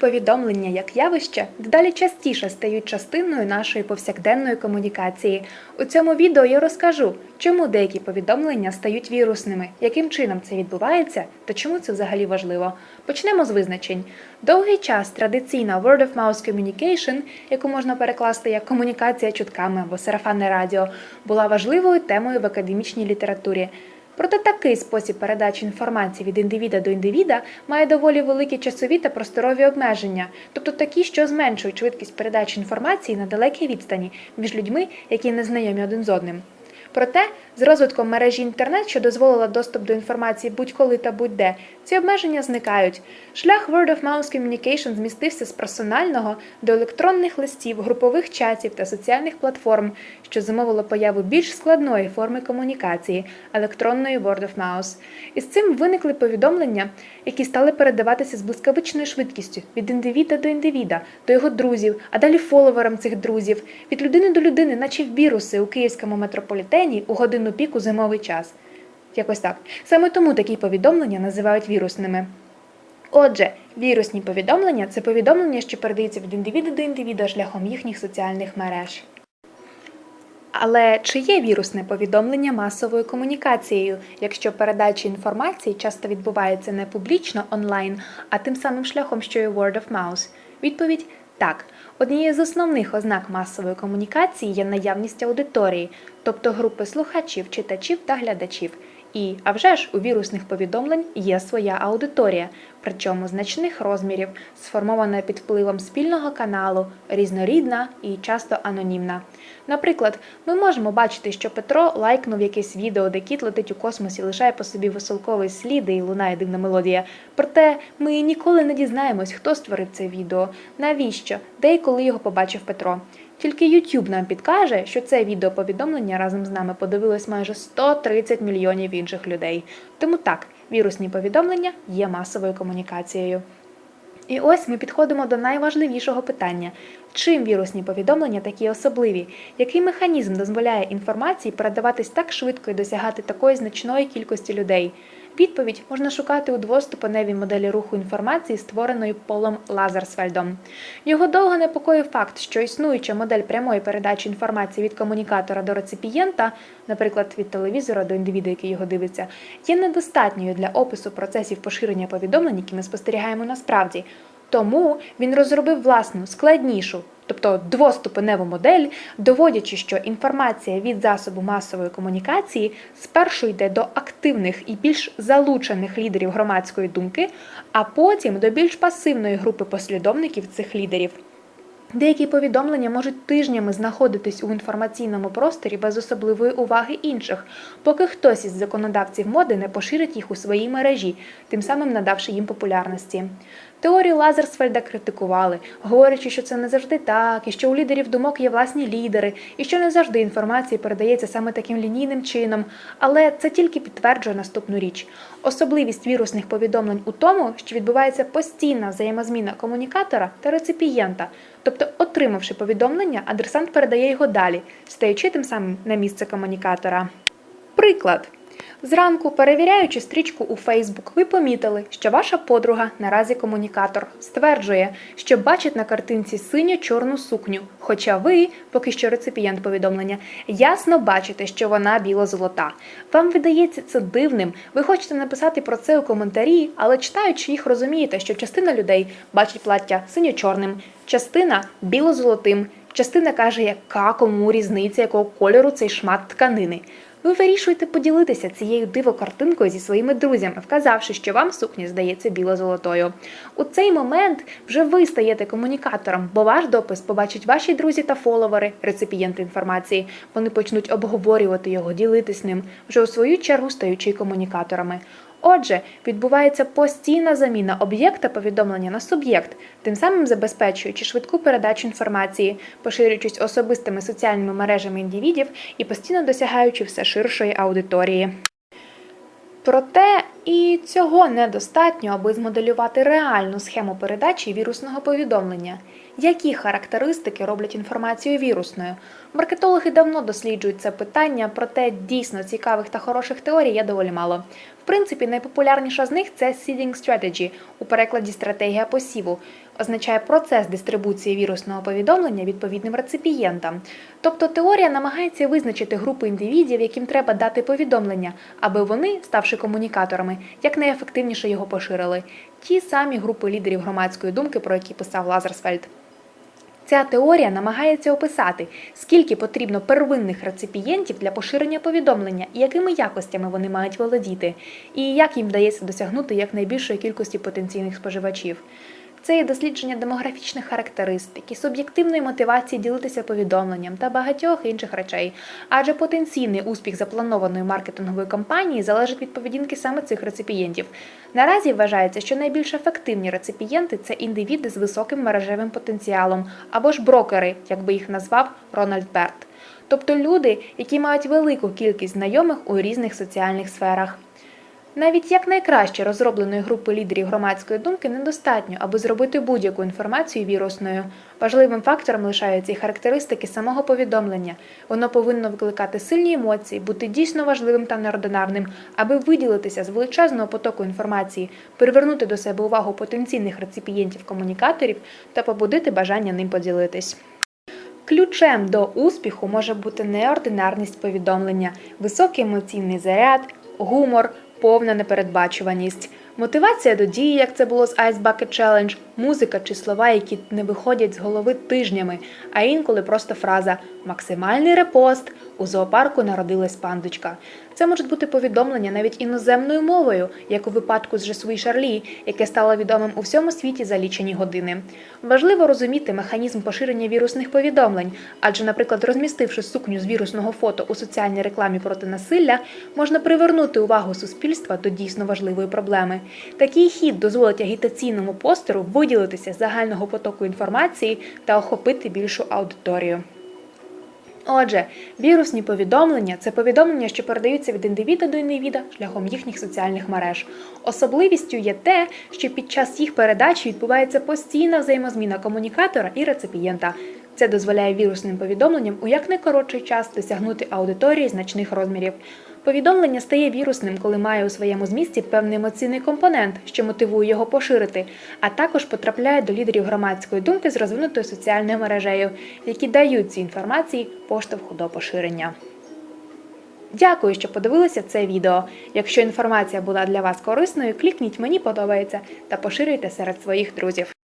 повідомлення як явище дедалі частіше стають частиною нашої повсякденної комунікації. У цьому відео я розкажу, чому деякі повідомлення стають вірусними, яким чином це відбувається та чому це взагалі важливо. Почнемо з визначень. Довгий час традиційна word of mouth communication, яку можна перекласти як комунікація чутками або сарафанне радіо, була важливою темою в академічній літературі. Проте такий спосіб передачі інформації від індивіда до індивіда має доволі великі часові та просторові обмеження, тобто такі, що зменшують швидкість передачі інформації на далекій відстані між людьми, які не знайомі один з одним. Проте, з розвитком мережі інтернет, що дозволила доступ до інформації будь-коли та будь-де, ці обмеження зникають. Шлях Word of Mouth Communication змістився з персонального до електронних листів, групових чатів та соціальних платформ, що замовило появу більш складної форми комунікації електронної Word of Mouth. І з цим виникли повідомлення, які стали передаватися з блискавичною швидкістю від індивіда до індивіда, до його друзів, а далі фоловерам цих друзів, від людини до людини, наче віруси у київському метрополітені у годину піку зимовий час. Якось так. Саме тому такі повідомлення називають вірусними. Отже, вірусні повідомлення це повідомлення, що передаються від індивіда до індивіда шляхом їхніх соціальних мереж. Але чи є вірусне повідомлення масовою комунікацією, якщо передача інформації часто відбувається не публічно онлайн, а тим самим шляхом, що і word of mouth? Відповідь так. Однією з основних ознак масової комунікації є наявність аудиторії, тобто групи слухачів, читачів та глядачів. І, а вже ж, у вірусних повідомлень є своя аудиторія, причому значних розмірів, сформована під впливом спільного каналу, різнорідна і часто анонімна. Наприклад, ми можемо бачити, що Петро лайкнув якесь відео, де кіт летить у космосі, лишає по собі веселковий слід і лунає дивна мелодія. Проте ми ніколи не дізнаємось, хто створив це відео, навіщо, де і коли його побачив Петро. Тільки YouTube нам підкаже, що це відеоповідомлення разом з нами подивилось майже 130 мільйонів інших людей. Тому так, вірусні повідомлення є масовою комунікацією. І ось ми підходимо до найважливішого питання: чим вірусні повідомлення такі особливі? Який механізм дозволяє інформації передаватись так швидко і досягати такої значної кількості людей? Відповідь можна шукати у двоступеневій моделі руху інформації, створеної Полом Лазерсфельдом. Його довго непокоїв факт, що існуюча модель прямої передачі інформації від комунікатора до реципієнта, наприклад, від телевізора до індивіда, який його дивиться, є недостатньою для опису процесів поширення повідомлень, які ми спостерігаємо насправді. Тому він розробив власну складнішу, тобто двоступеневу модель, доводячи, що інформація від засобу масової комунікації спершу йде до активних і більш залучених лідерів громадської думки, а потім до більш пасивної групи послідовників цих лідерів. Деякі повідомлення можуть тижнями знаходитись у інформаційному просторі без особливої уваги інших, поки хтось із законодавців моди не поширить їх у своїй мережі, тим самим надавши їм популярності. Теорію Лазерсфельда критикували, говорячи, що це не завжди так, і що у лідерів думок є власні лідери, і що не завжди інформація передається саме таким лінійним чином. Але це тільки підтверджує наступну річ. Особливість вірусних повідомлень у тому, що відбувається постійна взаємозміна комунікатора та реципієнта. Тобто, отримавши повідомлення, адресант передає його далі, стаючи тим самим на місце комунікатора. Приклад. Зранку, перевіряючи стрічку у Фейсбук, ви помітили, що ваша подруга наразі комунікатор стверджує, що бачить на картинці синьо-чорну сукню. Хоча ви, поки що реципієнт повідомлення, ясно бачите, що вона біло-золота. Вам видається це дивним. Ви хочете написати про це у коментарі, але читаючи їх, розумієте, що частина людей бачить плаття синьо-чорним, частина біло-золотим, частина каже, яка кому різниця, якого кольору цей шмат тканини. Ви вирішуєте поділитися цією дивокартинкою зі своїми друзями, вказавши, що вам сукня здається біло-золотою. У цей момент вже ви стаєте комунікатором, бо ваш допис побачать ваші друзі та фоловери, реципієнти інформації. Вони почнуть обговорювати його, ділитись ним, вже у свою чергу стаючи комунікаторами. Отже, відбувається постійна заміна об'єкта повідомлення на суб'єкт, тим самим забезпечуючи швидку передачу інформації, поширюючись особистими соціальними мережами індивідів і постійно досягаючи все ширшої аудиторії. Проте і цього недостатньо, аби змоделювати реальну схему передачі вірусного повідомлення. Які характеристики роблять інформацію вірусною? Маркетологи давно досліджують це питання, проте дійсно цікавих та хороших теорій є доволі мало. В принципі, найпопулярніша з них це seeding strategy, у перекладі стратегія посіву. Означає процес дистрибуції вірусного повідомлення відповідним реципієнтам. Тобто теорія намагається визначити групу індивідів, яким треба дати повідомлення, аби вони, ставши комунікаторами, якнайефективніше його поширили. Ті самі групи лідерів громадської думки, про які писав Лазерсфельд. Ця теорія намагається описати, скільки потрібно первинних реципієнтів для поширення повідомлення і якими якостями вони мають володіти, і як їм вдається досягнути якнайбільшої кількості потенційних споживачів. Це є дослідження демографічних характеристик і суб'єктивної мотивації ділитися повідомленням та багатьох інших речей, адже потенційний успіх запланованої маркетингової кампанії залежить від поведінки саме цих реципієнтів. Наразі вважається, що найбільш ефективні реципієнти це індивіди з високим мережевим потенціалом або ж брокери, як би їх назвав Рональд Берт, тобто люди, які мають велику кількість знайомих у різних соціальних сферах. Навіть як найкраще розробленої групи лідерів громадської думки недостатньо, аби зробити будь-яку інформацію вірусною. Важливим фактором лишаються і характеристики самого повідомлення. Воно повинно викликати сильні емоції, бути дійсно важливим та неординарним, аби виділитися з величезного потоку інформації, привернути до себе увагу потенційних реципієнтів-комунікаторів та побудити бажання ним поділитись. Ключем до успіху може бути неординарність повідомлення, високий емоційний заряд, гумор, повна непередбачуваність, мотивація до дії, як це було з Ice Bucket Challenge, музика чи слова, які не виходять з голови тижнями, а інколи просто фраза максимальний репост. У зоопарку народилась пандочка. Це можуть бути повідомлення навіть іноземною мовою, як у випадку з Жесуї Шарлі, яке стало відомим у всьому світі за лічені години. Важливо розуміти механізм поширення вірусних повідомлень, адже, наприклад, розмістивши сукню з вірусного фото у соціальній рекламі проти насилля, можна привернути увагу суспільства до дійсно важливої проблеми. Такий хід дозволить агітаційному постеру виділитися з загального потоку інформації та охопити більшу аудиторію. Отже, вірусні повідомлення це повідомлення, що передаються від індивіда до індивіда шляхом їхніх соціальних мереж. Особливістю є те, що під час їх передачі відбувається постійна взаємозміна комунікатора і реципієнта. Це дозволяє вірусним повідомленням у якнайкоротший час досягнути аудиторії значних розмірів. Повідомлення стає вірусним, коли має у своєму змісті певний емоційний компонент, що мотивує його поширити, а також потрапляє до лідерів громадської думки з розвинутою соціальною мережею, які дають цій інформації поштовху до поширення. Дякую, що подивилися це відео. Якщо інформація була для вас корисною, клікніть Мені подобається та поширюйте серед своїх друзів.